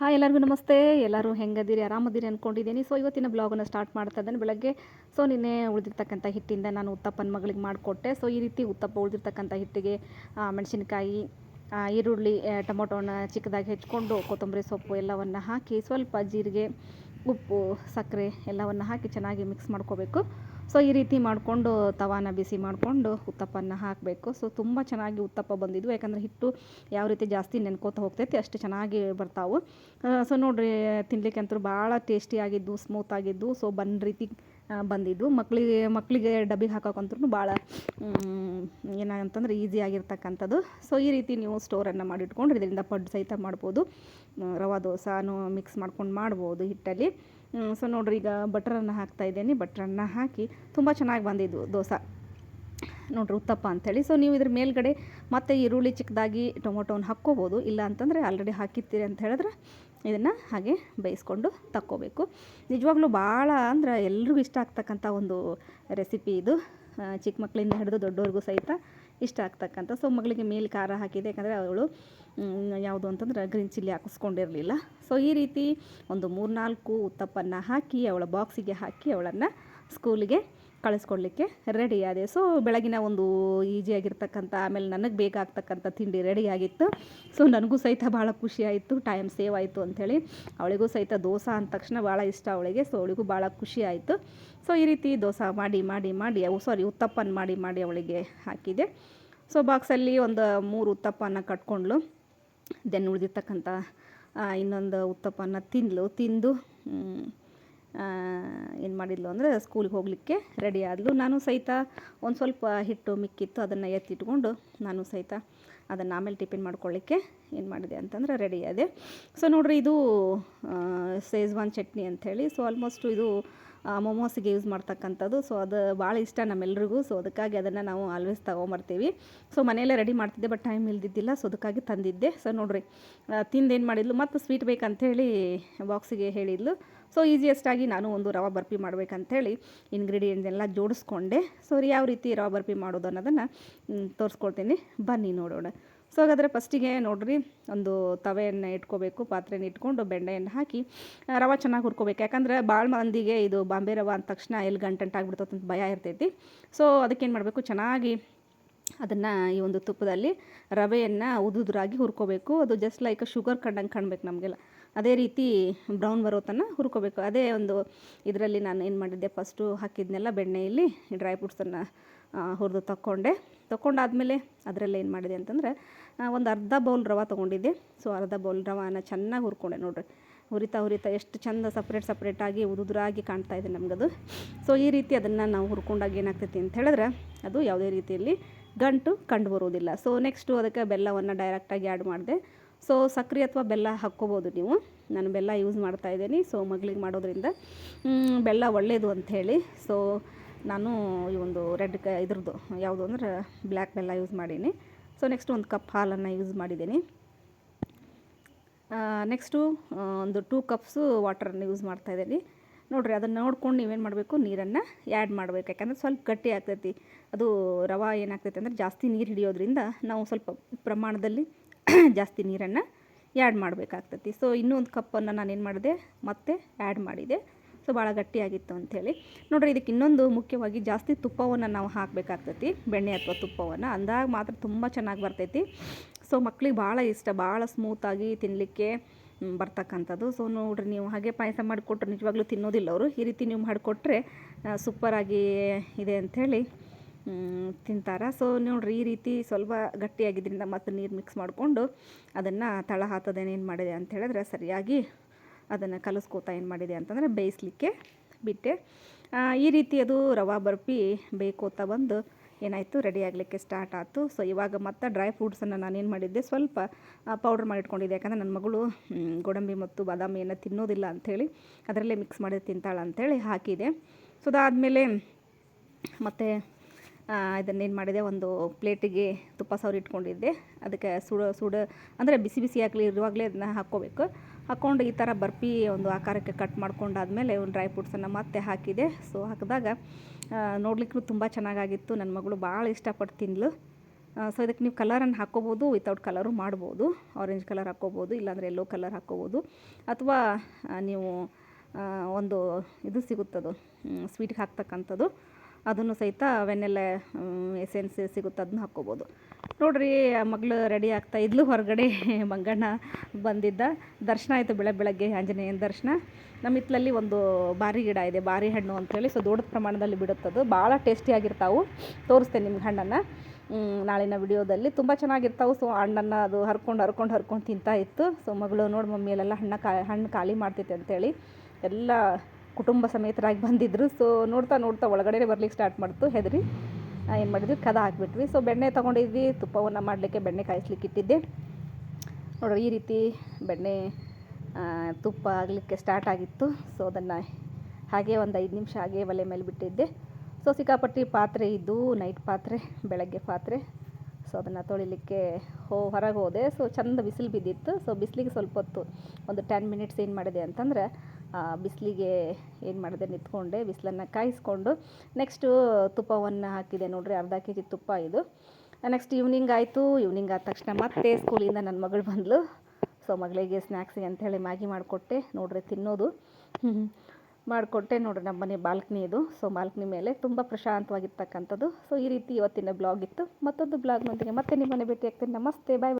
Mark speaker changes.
Speaker 1: Hi ಎಲ್ಲರಿಗೂ ನಮಸ್ತೆ. ಎಲ್ಲರೂ ಹೆಂಗದಿರಿ? ಆರಾಮದಿರಿ ಅಂದ್ಕೊಂಡಿದ್ದೀನಿ ಸೊ ಇವತ್ತಿನ ಬ್ಲಾಗನ್ನು ಸ್ಟಾರ್ಟ್ ಮಾಡ್ತಾ ಇದ್ದೇನೆ ಬೆಳಗ್ಗೆ. ಸೊ ನಿನ್ನೆ ಉಳಿದಿರ್ತಕ್ಕಂಥ ಹಿಟ್ಟಿಂದ ನಾನು ಉತ್ತಪ್ಪನ ಮಗಳಿಗೆ ಮಾಡಿಕೊಟ್ಟೆ. ಸೊ ಈ ರೀತಿ ಉತ್ತಪ್ಪ ಉಳಿದಿರ್ತಕ್ಕಂಥ ಹಿಟ್ಟಿಗೆ ಮೆಣಸಿನ್ಕಾಯಿ ಈರುಳ್ಳಿ ಟೊಮೊಟೊನ ಚಿಕ್ಕದಾಗಿ ಹೆಚ್ಕೊಂಡು, ಕೊತ್ತಂಬರಿ ಸೊಪ್ಪು ಎಲ್ಲವನ್ನು ಹಾಕಿ, ಸ್ವಲ್ಪ ಜೀರಿಗೆ, ಉಪ್ಪು, ಸಕ್ಕರೆ ಎಲ್ಲವನ್ನು ಹಾಕಿ ಚೆನ್ನಾಗಿ ಮಿಕ್ಸ್ ಮಾಡ್ಕೋಬೇಕು. ಸೊ ಈ ರೀತಿ ಮಾಡಿಕೊಂಡು ತವಾನ ಬಿಸಿ ಮಾಡಿಕೊಂಡು ಉತ್ತಪ್ಪನ ಹಾಕಬೇಕು. ಸೊ ತುಂಬ ಚೆನ್ನಾಗಿ ಉತ್ತಪ್ಪ ಬಂದಿದ್ವು. ಯಾಕಂದರೆ ಹಿಟ್ಟು ಯಾವ ರೀತಿ ಜಾಸ್ತಿ ನೆನ್ಕೋತ ಹೋಗ್ತೈತಿ ಅಷ್ಟು ಚೆನ್ನಾಗಿ ಬರ್ತಾವೆ. ಸೊ ನೋಡಿರಿ, ತಿನ್ಲಿಕ್ಕೆ ಅಂತೂ ಭಾಳ ಟೇಸ್ಟಿಯಾಗಿದ್ದು ಸ್ಮೂತ್ ಆಗಿದ್ದು ಸೊ ಬಂದ ರೀತಿ ಬಂದಿದ್ದು. ಮಕ್ಕಳಿಗೆ ಮಕ್ಕಳಿಗೆ ಡಬ್ಬಿಗೆ ಹಾಕೋಕಂತೂ ಭಾಳ ಏನಂತಂದ್ರೆ ಈಸಿ ಆಗಿರ್ತಕ್ಕಂಥದ್ದು. ಸೊ ಈ ರೀತಿ ನೀವು ಸ್ಟೋರನ್ನು ಮಾಡಿಟ್ಕೊಂಡು ಇದರಿಂದ ಪಡ್ಡು ಸಹಿತ ಮಾಡ್ಬೋದು. ರವಾ ದೋಸೆನೂ ಮಿಕ್ಸ್ ಮಾಡ್ಕೊಂಡು ಮಾಡ್ಬೋದು ಹಿಟ್ಟಲ್ಲಿ. ಸೊ ನೋಡ್ರಿ, ಈಗ ಬಟರನ್ನು ಹಾಕ್ತಾ ಇದ್ದೀನಿ. ಬಟ್ರನ್ನು ಹಾಕಿ ತುಂಬ ಚೆನ್ನಾಗಿ ಬಂದಿದ್ದು ದೋಸೆ. ನೋಡ್ರಿ, ಉತ್ತಪ್ಪ ಅಂಥೇಳಿ ಸೊ ನೀವು ಇದ್ರ ಮೇಲ್ಗಡೆ ಮತ್ತೆ ಈರುಳ್ಳಿ ಚಿಕ್ಕದಾಗಿ ಟೊಮೊಟೊನ ಹಾಕ್ಕೋಬೋದು. ಇಲ್ಲ ಅಂತಂದರೆ ಆಲ್ರೆಡಿ ಹಾಕಿರ್ತೀರಿ ಅಂತ ಹೇಳಿದ್ರೆ ಇದನ್ನು ಹಾಗೆ ಬೇಯಿಸ್ಕೊಂಡು ತಕ್ಕೋಬೇಕು. ನಿಜವಾಗ್ಲೂ ಭಾಳ ಅಂದ್ರೆ ಎಲ್ರಿಗೂ ಇಷ್ಟ ಆಗ್ತಕ್ಕಂಥ ಒಂದು ರೆಸಿಪಿ ಇದು. ಚಿಕ್ಕ ಮಕ್ಕಳಿಂದ ಹಿಡಿದು ದೊಡ್ಡವ್ರಿಗೂ ಸಹಿತ ಇಷ್ಟ ಆಗ್ತಕ್ಕಂಥ. ಸೊ ಮಗಳಿಗೆ ಮೇಲೆ ಖಾರ ಹಾಕಿದೆ. ಯಾಕಂದರೆ ಅವಳು ಯಾವುದು ಅಂತಂದ್ರೆ ಗ್ರೀನ್ ಚಿಲ್ಲಿ ಹಾಕಿಸ್ಕೊಂಡಿರಲಿಲ್ಲ. ಸೊ ಈ ರೀತಿ ಒಂದು ಮೂರ್ನಾಲ್ಕು ಉತ್ತಪ್ಪನ್ನು ಹಾಕಿ ಅವಳ ಬಾಕ್ಸಿಗೆ ಹಾಕಿ ಅವಳನ್ನು ಸ್ಕೂಲಿಗೆ ಕಳಿಸ್ಕೊಡ್ಲಿಕ್ಕೆ ರೆಡಿ ಆದೆ. ಸೊ ಬೆಳಗಿನ ಒಂದು ಈಸಿಯಾಗಿರ್ತಕ್ಕಂಥ ಆಮೇಲೆ ನನಗೆ ಬೇಕಾಗ್ತಕ್ಕಂಥ ತಿಂಡಿ ರೆಡಿ ಆಗಿತ್ತು. ಸೊ ನನಗೂ ಸಹಿತ ಭಾಳ ಖುಷಿ ಆಯಿತು ಟೈಮ್ ಸೇವ್ ಆಯಿತು ಅಂಥೇಳಿ. ಅವಳಿಗೂ ಸಹಿತ ದೋಸೆ ಅಂದ ತಕ್ಷಣ ಭಾಳ ಇಷ್ಟ ಅವಳಿಗೆ ಸೊ ಅವಳಿಗೂ ಭಾಳ ಖುಷಿ ಆಯಿತು. ಸೊ ಈ ರೀತಿ ದೋಸೆ ಮಾಡಿ ಮಾಡಿ ಮಾಡಿ, ಅವು ಸಾರಿ ಉತ್ತಪ್ಪನ ಮಾಡಿ ಮಾಡಿ ಅವಳಿಗೆ ಹಾಕಿದೆ. ಸೊ ಬಾಕ್ಸಲ್ಲಿ ಒಂದು ಮೂರು ಉತ್ತಪ್ಪನ ಕಟ್ಕೊಂಡ್ಲು. ದೆನ್ ಉಳಿದಿರ್ತಕ್ಕಂಥ ಇನ್ನೊಂದು ಉತ್ತಪ್ಪನ ತಿಂದ್ಲು ತಿಂದು ಏನು ಮಾಡಿದ್ಲು ಅಂದರೆ ಸ್ಕೂಲಿಗೆ ಹೋಗಲಿಕ್ಕೆ ರೆಡಿ ಆದಲು. ನಾನು ಸಹಿತ ಒಂದು ಸ್ವಲ್ಪ ಹಿಟ್ಟು ಮಿಕ್ಕಿತ್ತು, ಅದನ್ನು ಎತ್ತಿಟ್ಕೊಂಡು ನಾನು ಸಹಿತ ಅದನ್ನು ಆಮೇಲೆ ಟಿಫಿನ್ ಮಾಡ್ಕೊಳ್ಳಿಕ್ಕೆ ಏನು ಮಾಡಿದೆ ಅಂತಂದ್ರೆ ರೆಡಿ ಆದೆ. ಸೊ ನೋಡಿರಿ, ಇದು ಸೇಜ್ವಾನ್ ಚಟ್ನಿ ಅಂಥೇಳಿ ಸೊ ಆಲ್ಮೋಸ್ಟ್ ಇದು ಮೊಮೋಸಿಗೆ ಯೂಸ್ ಮಾಡ್ತಕ್ಕಂಥದ್ದು. ಸೊ ಅದು ಭಾಳ ಇಷ್ಟ ನಮ್ಮೆಲ್ರಿಗೂ. ಸೊ ಅದಕ್ಕಾಗಿ ಅದನ್ನು ನಾವು ಆಲ್ವೇಸ್ ತೊಗೊಂಬರ್ತೀವಿ. ಸೊ ಮನೆಯಲ್ಲೇ ರೆಡಿ ಮಾಡ್ತಿದ್ದೆ ಬಟ್ ಟೈಮ್ ಇಲ್ದಿದ್ದಿಲ್ಲ. ಸೊ ಅದಕ್ಕಾಗಿ ತಂದಿದ್ದೆ. ಸೊ ನೋಡಿರಿ ತಿಂದು ಏನು ಮಾಡಿದ್ಲು? ಮತ್ತು ಸ್ವೀಟ್ ಬೇಕಂಥೇಳಿ ಬಾಕ್ಸಿಗೆ ಹೇಳಿದ್ಲು. ಸೊ ಈಸಿಯೆಸ್ಟಾಗಿ ನಾನು ಒಂದು ರವಾ ಬರ್ಫಿ ಮಾಡಬೇಕಂಥೇಳಿ ಇನ್ಗ್ರೀಡಿಯೆಂಟ್ ಎಲ್ಲ ಜೋಡಿಸ್ಕೊಂಡೆ. ಸೊ ಯಾವ ರೀತಿ ರವಾ ಬರ್ಫಿ ಮಾಡೋದು ಅನ್ನೋದನ್ನು ತೋರಿಸ್ಕೊಳ್ತೀನಿ ಬನ್ನಿ ನೋಡೋಣ. ಸೊ ಹಾಗಾದರೆ ಫಸ್ಟಿಗೆ ನೋಡ್ರಿ, ಒಂದು ತವೆಯನ್ನು ಇಟ್ಕೋಬೇಕು, ಪಾತ್ರೆನ ಇಟ್ಕೊಂಡು ಬೆಣ್ಣೆಯನ್ನು ಹಾಕಿ ರವೆ ಚೆನ್ನಾಗಿ ಹುರ್ಕೋಬೇಕು. ಯಾಕಂದ್ರೆ ಭಾಳ ಮಂದಿಗೆ ಇದು ಬಾಂಬೆ ರವೆ ಅಂದ ತಕ್ಷಣ ಎಲ್ಲಿ ಗಂಟಂಟ್ ಅಂತ ಭಯ ಇರ್ತೈತಿ. ಸೊ ಅದಕ್ಕೇನು ಮಾಡಬೇಕು, ಚೆನ್ನಾಗಿ ಅದನ್ನು ಈ ಒಂದು ತುಪ್ಪದಲ್ಲಿ ರವೆಯನ್ನು ಉದುದುರಾಗಿ ಹುರ್ಕೋಬೇಕು. ಅದು ಜಸ್ಟ್ ಲೈಕ್ ಶುಗರ್ ಕಂಡಂಗೆ ಕಾಣ್ಬೇಕು ನಮಗೆಲ್ಲ. ಅದೇ ರೀತಿ ಬ್ರೌನ್ ಬರೋ ತನಕ ಹುರ್ಕೋಬೇಕು. ಅದೇ ಒಂದು ಇದರಲ್ಲಿ ನಾನು ಏನು ಮಾಡಿದ್ದೆ ಫಸ್ಟು ಹಾಕಿದ್ನೆಲ್ಲ ಬೆಣ್ಣೆಯಲ್ಲಿ ಡ್ರೈ ಫ್ರೂಟ್ಸನ್ನು ಹುರಿದು ತಕ್ಕೊಂಡೆ. ತಗೊಂಡಾದ್ಮೇಲೆ ಅದರಲ್ಲಿ ಏನು ಮಾಡಿದೆ ಅಂತಂದರೆ ಒಂದು ಅರ್ಧ ಬೌಲ್ ರವೆ ತೊಗೊಂಡಿದ್ದೆ. ಸೊ, ಅರ್ಧ ಬೌಲ್ ರವಾನ ಚೆನ್ನಾಗಿ ಹುರ್ಕೊಂಡೆ ನೋಡಿರಿ. ಹುರಿತಾ ಹುರಿತಾ ಎಷ್ಟು ಚಂದ ಸಪ್ರೇಟ್ ಸಪ್ರೇಟಾಗಿ ಉದುರಾಗಿ ಕಾಣ್ತಾ ಇದೆ ನಮಗದು. ಸೊ, ಈ ರೀತಿ ಅದನ್ನು ನಾವು ಹುರ್ಕೊಂಡಾಗ ಏನಾಗ್ತೈತಿ ಅಂತ ಹೇಳಿದ್ರೆ, ಅದು ಯಾವುದೇ ರೀತಿಯಲ್ಲಿ ಗಂಟು ಕಂಡು ಬರುವುದಿಲ್ಲ ಸೊ ನೆಕ್ಸ್ಟು ಅದಕ್ಕೆ ಬೆಲ್ಲವನ್ನು ಡೈರೆಕ್ಟಾಗಿ ಆ್ಯಡ್ ಮಾಡಿದೆ. ಸೊ ಸಕ್ಕರೆ ಅಥವಾ ಬೆಲ್ಲ ಹಾಕ್ಕೋಬೋದು ನೀವು. ನಾನು ಬೆಲ್ಲ ಯೂಸ್ ಮಾಡ್ತಾ ಇದ್ದೀನಿ. ಸೊ ಮಗಳಿಗೆ ಮಾಡೋದ್ರಿಂದ ಬೆಲ್ಲ ಒಳ್ಳೆಯದು ಅಂಥೇಳಿ ಸೊ ನಾನು ಈ ಒಂದು ರೆಡ್ ಕ ಇದ್ರದ್ದು ಯಾವುದು ಅಂದ್ರೆ ಬ್ಲ್ಯಾಕ್ ಬೆಲ್ಲ ಯೂಸ್ ಮಾಡೀನಿ. ಸೊ ನೆಕ್ಸ್ಟ್ ಒಂದು ಕಪ್ ಹಾಲನ್ನು ಯೂಸ್ ಮಾಡಿದ್ದೀನಿ ನೆಕ್ಸ್ಟು ಒಂದು ಟೂ ಕಪ್ಸು ವಾಟರನ್ನು ಯೂಸ್ ಮಾಡ್ತಾ ಇದ್ದೀನಿ. ನೋಡಿರಿ, ಅದನ್ನು ನೋಡ್ಕೊಂಡು ನೀವೇನು ಮಾಡಬೇಕು? ನೀರನ್ನು ಆ್ಯಡ್ ಮಾಡಬೇಕು. ಯಾಕಂದರೆ ಸ್ವಲ್ಪ ಗಟ್ಟಿ ಆಗ್ತೈತಿ. ಅದು ರವೆ ಏನಾಗ್ತೈತಿ ಅಂದರೆ ಜಾಸ್ತಿ ನೀರು ಹಿಡಿಯೋದ್ರಿಂದ ನಾವು ಸ್ವಲ್ಪ ಪ್ರಮಾಣದಲ್ಲಿ ಜಾಸ್ತಿ ನೀರನ್ನು ಆ್ಯಡ್ ಮಾಡಬೇಕಾಗ್ತೈತಿ. ಸೊ ಇನ್ನೂ ಒಂದು ಕಪ್ಪನ್ನು ನಾನೇನು ಮಾಡಿದೆ? ಮತ್ತೆ ಆ್ಯಡ್ ಮಾಡಿದೆ. ಸೊ ಭಾಳ ಗಟ್ಟಿಯಾಗಿತ್ತು ಅಂಥೇಳಿ. ನೋಡ್ರಿ ಇದಕ್ಕೆ ಇನ್ನೊಂದು ಮುಖ್ಯವಾಗಿ ಜಾಸ್ತಿ ತುಪ್ಪವನ್ನು ನಾವು ಹಾಕಬೇಕಾಗ್ತೈತಿ, ಬೆಣ್ಣೆ ಅಥವಾ ತುಪ್ಪವನ್ನು. ಅಂದಾಗ ಮಾತ್ರ ತುಂಬ ಚೆನ್ನಾಗಿ ಬರ್ತೈತಿ. ಸೊ ಮಕ್ಳಿಗೆ ಭಾಳ ಇಷ್ಟ, ಭಾಳ ಸ್ಮೂತಾಗಿ ತಿನ್ನಲಿಕ್ಕೆ ಬರ್ತಕ್ಕಂಥದ್ದು. ಸೊ ನೋಡ್ರಿ ನೀವು ಹಾಗೆ ಪಾಯಸ ಮಾಡಿಕೊಟ್ರೆ, ನಿಜವಾಗ್ಲೂ ತಿನ್ನೋದಿಲ್ಲ ಅವರು. ಈ ರೀತಿ ನೀವು ಮಾಡಿಕೊಟ್ರೆ ಸೂಪರಾಗಿ ಇದೆ ಅಂಥೇಳಿ ತಿಂತಾರೆ. ಸೊ ನೋಡ್ರಿ ಈ ರೀತಿ ಸ್ವಲ್ಪ ಗಟ್ಟಿಯಾಗಿದ್ದರಿಂದ ಮತ್ತು ನೀರು ಮಿಕ್ಸ್ ಮಾಡಿಕೊಂಡು ಅದನ್ನು ತಳ ಹಾತದೇನೇನು ಮಾಡಿದೆ ಅಂತ ಹೇಳಿದ್ರೆ ಸರಿಯಾಗಿ ಅದನ್ನು ಕಲಿಸ್ಕೋತಾ ಏನು ಮಾಡಿದೆ ಅಂತಂದರೆ ಬೇಯಿಸ್ಲಿಕ್ಕೆ ಬಿಟ್ಟೆ. ಈ ರೀತಿ ಅದು ರವಾ ಬರ್ಫಿ ಬೇಯ್ಕೋತಾ ಬಂದು ಏನಾಯಿತು? ರೆಡಿ ಆಗಲಿಕ್ಕೆ ಸ್ಟಾರ್ಟ್ ಆಯಿತು ಸೊ ಇವಾಗ ಮತ್ತೆ ಡ್ರೈ ಫ್ರೂಟ್ಸನ್ನು ನಾನೇನು ಮಾಡಿದ್ದೆ? ಸ್ವಲ್ಪ ಪೌಡ್ರ್ ಮಾಡಿಟ್ಕೊಂಡಿದ್ದೆ. ಯಾಕಂದರೆ ನನ್ನ ಮಗಳು ಗೋಡಂಬಿ ಮತ್ತು ಬಾದಾಮಿಯನ್ನು ತಿನ್ನೋದಿಲ್ಲ ಅಂಥೇಳಿ ಅದರಲ್ಲೇ ಮಿಕ್ಸ್ ಮಾಡಿ ತಿಂತಾಳೆ ಅಂಥೇಳಿ ಹಾಕಿದೆ. ಸೊ ಅದಾದಮೇಲೆ ಮತ್ತು ಇದನ್ನೇನು ಮಾಡಿದೆ? ಒಂದು ಪ್ಲೇಟಿಗೆ ತುಪ್ಪ ಸವರಿ ಇಟ್ಕೊಂಡಿದ್ದೆ. ಅದಕ್ಕೆ ಸುಡ ಸುಡ, ಅಂದರೆ ಬಿಸಿ ಬಿಸಿ ಆಗಲಿ, ಇರುವಾಗಲೇ ಅದನ್ನ ಹಾಕ್ಕೋಬೇಕು. ಹಾಕ್ಕೊಂಡು ಈ ಥರ ಬರ್ಪಿ ಒಂದು ಆಕಾರಕ್ಕೆ ಕಟ್ ಮಾಡ್ಕೊಂಡಾದ್ಮೇಲೆ ಒಂದು ಡ್ರೈ ಫ್ರೂಟ್ಸನ್ನು ಮತ್ತೆ ಹಾಕಿದೆ. ಸೊ ಹಾಕಿದಾಗ ನೋಡ್ಲಿಕ್ಕೂ ತುಂಬ ಚೆನ್ನಾಗಾಗಿತ್ತು. ನನ್ನ ಮಗಳು ಭಾಳ ಇಷ್ಟಪಟ್ಟು ತಿಂದ್ಲು. ಸೊ ಇದಕ್ಕೆ ನೀವು ಕಲರನ್ನು ಹಾಕ್ಕೋಬೋದು ವಿತೌಟ್ ಕಲರು ಮಾಡ್ಬೋದು. ಆರೆಂಜ್ ಕಲರ್ ಹಾಕ್ಕೋಬೋದು ಇಲ್ಲಾಂದರೆ ಎಲ್ಲೋ ಕಲರ್ ಹಾಕ್ಕೋಬೋದು ಅಥವಾ ನೀವು ಒಂದು ಇದು ಸಿಗುತ್ತದು ಸ್ವೀಟ್ಗೆ ಹಾಕ್ತಕ್ಕಂಥದ್ದು. ಅದನ್ನು ಸಹಿತ ವೆನ್ನೆಲ್ಲ ಎಸೆನ್ಸ್ ಸಿಗುತ್ತೆ ಅದನ್ನ ಹಾಕ್ಕೋಬೋದು ನೋಡ್ರಿ, ಆ ಮಗಳು ರೆಡಿ ಆಗ್ತಾ ಇದ್ಲು. ಹೊರಗಡೆ ಮಂಗಣ್ಣ ಬಂದಿದ್ದ. ದರ್ಶನ ಆಯಿತು ಬೆಳಗ್ಗೆ ಬೆಳಗ್ಗೆ ಆಂಜನೇಯನ ದರ್ಶನ. ನಮ್ಮ ಹಿತ್ತಲಲ್ಲಿ ಒಂದು ಬಾರಿ ಗಿಡ ಇದೆ, ಬಾರಿ ಹಣ್ಣು ಅಂತೇಳಿ ಸೊ ದೊಡ್ಡ ಪ್ರಮಾಣದಲ್ಲಿ ಬಿಡುತ್ತದು. ಭಾಳ ಟೇಸ್ಟಿಯಾಗಿರ್ತಾವೆ ತೋರಿಸ್ತೇನೆ ನಿಮ್ಗೆ ಹಣ್ಣನ್ನು. ನಾಳಿನ ವಿಡಿಯೋದಲ್ಲಿ. ತುಂಬ ಚೆನ್ನಾಗಿರ್ತಾವೆ. ಸೊ, ಹಣ್ಣನ್ನು ಅದು ಹರ್ಕೊಂಡು ಹರ್ಕೊಂಡು ಹರ್ಕೊಂಡು ತಿಂತಾ ಇತ್ತು. ಸೊ, ಮಗಳು ನೋಡಿ ಮಮ್ಮಿಯಲ್ಲೆಲ್ಲ ಹಣ್ಣ ಕಾ ಹಣ್ಣು ಖಾಲಿ ಮಾಡ್ತೈತೆ ಅಂತೇಳಿ ಎಲ್ಲ ಕುಟುಂಬ ಸಮೇತರಾಗಿ ಬಂದಿದ್ದರು ಸೊ, ನೋಡ್ತಾ ನೋಡ್ತಾ ಒಳಗಡೆ ಬರ್ಲಿಕ್ಕೆ ಸ್ಟಾರ್ಟ್ ಮಾಡ್ತು. ಹೆದರಿ. ಏನು ಮಾಡಿದ್ವಿ? ಕದ ಹಾಕಿಬಿಟ್ವಿ. ಸೊ ಬೆಣ್ಣೆ ತೊಗೊಂಡಿದ್ವಿ. ತುಪ್ಪವನ್ನು ಮಾಡಲಿಕ್ಕೆ ಬೆಣ್ಣೆ ಕಾಯಿಸ್ಲಿಕ್ಕೆ ಇಟ್ಟಿದ್ದೆ. ನೋಡ್ರಿ, ಈ ರೀತಿ ಬೆಣ್ಣೆ ತುಪ್ಪ ಆಗಲಿಕ್ಕೆ ಸ್ಟಾರ್ಟ್ ಆಗಿತ್ತು. ಸೊ ಅದನ್ನು ಹಾಗೆ ಒಂದು ಐದು ನಿಮಿಷ ಹಾಗೆ ಒಲೆ ಮೇಲೆ ಬಿಟ್ಟಿದ್ದೆ. ಸೊ ಸಿಕ್ಕಾಪಟ್ಟಿ ಪಾತ್ರೆ ಇದ್ದು ನೈಟ್ ಪಾತ್ರೆ, ಬೆಳಗ್ಗೆ ಪಾತ್ರೆ. ಸೊ ಅದನ್ನು ತೊಳಿಲಿಕ್ಕೆ ಹೋ, ಹೊರಗೆ ಹೋದೆ. ಸೊ ಚಂದ ಬಿಸಿಲು ಬಿದ್ದಿತ್ತು. ಸೊ ಬಿಸಿಲಿಗೆ ಸ್ವಲ್ಪ ಹೊತ್ತು, ಒಂದು ಟೆನ್ ಮಿನಿಟ್ಸ್ ಏನು ಮಾಡಿದೆ ಅಂತಂದ್ರೆ ಬಿಸಿಲಿಗೆ ಏನು ಮಾಡಿದೆ, ನಿಂತ್ಕೊಂಡೆ, ಬಿಸಿಲನ್ನು ಕಾಯಿಸ್ಕೊಂಡು ನೆಕ್ಸ್ಟು ತುಪ್ಪವನ್ನು ಹಾಕಿದೆ ನೋಡಿರಿ, ಅರ್ಧ ಕೆ ಜಿ ತುಪ್ಪ ಇದು. ನೆಕ್ಸ್ಟ್ ಈವ್ನಿಂಗ್ ಆಯಿತು ಈವ್ನಿಂಗ್ ಆದ ತಕ್ಷಣ ಮತ್ತೆ ಸ್ಕೂಲಿಂದ ನನ್ನ ಮಗಳು ಬಂದಳು ಸೊ ಮಗಳಿಗೆ ಸ್ನ್ಯಾಕ್ಸಿಗೆ ಅಂಥೇಳಿ ಮ್ಯಾಗಿ ಮಾಡಿಕೊಟ್ಟೆ, ನೋಡಿರಿ ತಿನ್ನೋದು. ಮಾಡಿಕೊಟ್ಟೆ ನೋಡಿರಿ ನಮ್ಮ ಮನೆ ಬಾಲ್ಕನಿ ಇದು. ಸೊ ಬಾಲ್ಕನಿ ಮೇಲೆ ತುಂಬ ಪ್ರಶಾಂತವಾಗಿರ್ತಕ್ಕಂಥದ್ದು. ಸೊ ಈ ರೀತಿ ಇವತ್ತಿನ ಬ್ಲಾಗ್ ಇತ್ತು. ಮತ್ತೊಂದು ಬ್ಲಾಗ್ನೊಂದಿಗೆ ಮತ್ತೆ ನಿಮ್ಮನೆ ಭೇಟಿ ಆಗ್ತೀನಿ ನಮಸ್ತೆ ಬಾಯ್